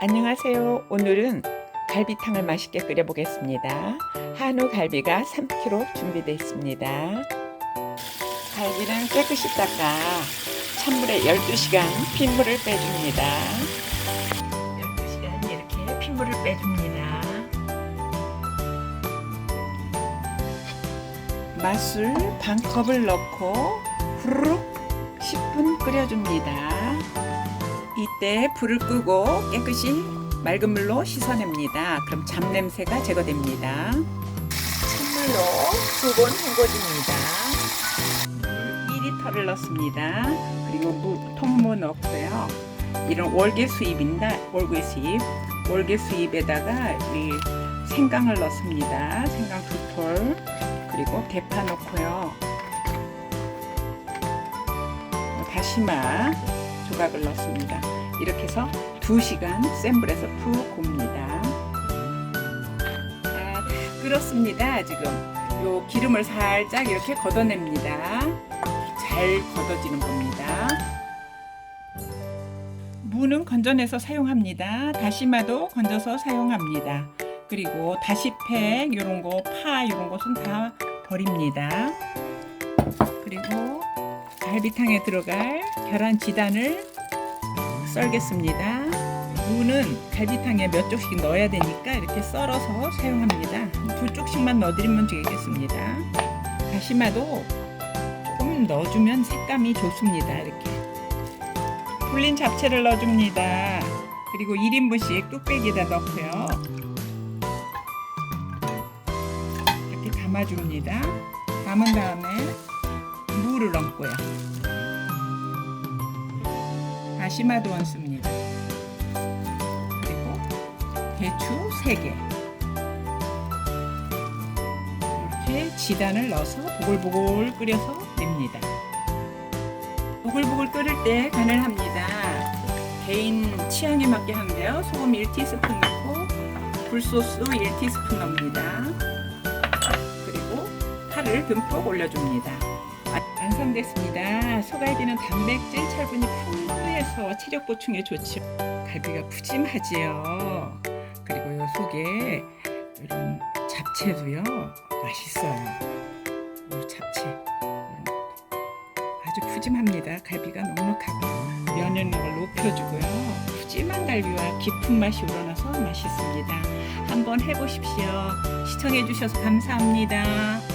안녕하세요. 오늘은 갈비탕을 맛있게 끓여 보겠습니다. 한우 갈비가 3kg 준비되어 있습니다. 갈비는 깨끗이 닦아 찬물에 12시간 핏물을 빼줍니다. 12시간 이렇게 핏물을 빼줍니다. 맛술 반 컵을 넣고 후루룩 10분 끓여줍니다. 이때 불을 끄고 깨끗이 맑은 물로 씻어냅니다. 그럼 잡냄새가 제거됩니다. 찬물로 두 번 헹궈줍니다. 물 2리터를 넣습니다. 그리고 무, 통무 넣고요. 이런 월계 수잎입니다. 월계 수잎. 월계 수잎에다가 이 생강을 넣습니다. 생강 두 톨. 그리고 대파 넣고요. 다시마 조각을 넣습니다. 이렇게 해서 2시간 센 불에서 푹 굽니다. 자, 다 끓었습니다. 지금 요 기름을 살짝 이렇게 걷어냅니다. 잘 걷어지는 겁니다. 무는 건져내서 사용합니다. 다시마도 건져서 사용합니다. 그리고 다시팩 이런 거, 파 이런 것은 다 버립니다. 그리고 갈비탕에 들어갈 계란 지단을 썰겠습니다. 무는 갈비탕에 몇 쪽씩 넣어야 되니까 이렇게 썰어서 사용합니다. 두 쪽씩만 넣어드리면 되겠습니다. 다시마도 조금 넣어주면 색감이 좋습니다. 이렇게 불린 잡채를 넣어줍니다. 그리고 1인분씩 뚝배기에다 넣고요. 이렇게 담아줍니다. 담은 다음에 무를 넣고요. 다시마도 얹습니다. 그리고 대추 3개. 이렇게 지단을 넣어서 보글보글 끓여서 냅니다. 보글보글 끓을 때 간을 합니다. 개인 취향에 맞게 하는데요. 소금 1티스푼 넣고 굴소스 1티스푼 넣습니다. 그리고 파를 듬뿍 올려줍니다. 완성됐습니다. 소갈비는 단백질 철분이 풍부해서 체력 보충에 좋죠. 갈비가 푸짐하지요. 그리고 요 속에 이런 잡채도요 맛있어요. 요 잡채 음, 아주 푸짐합니다. 갈비가 넉넉하고 면역력을 높여주고요. 푸짐한 갈비와 깊은 맛이 우러나서 맛있습니다. 한번 해보십시오. 시청해주셔서 감사합니다.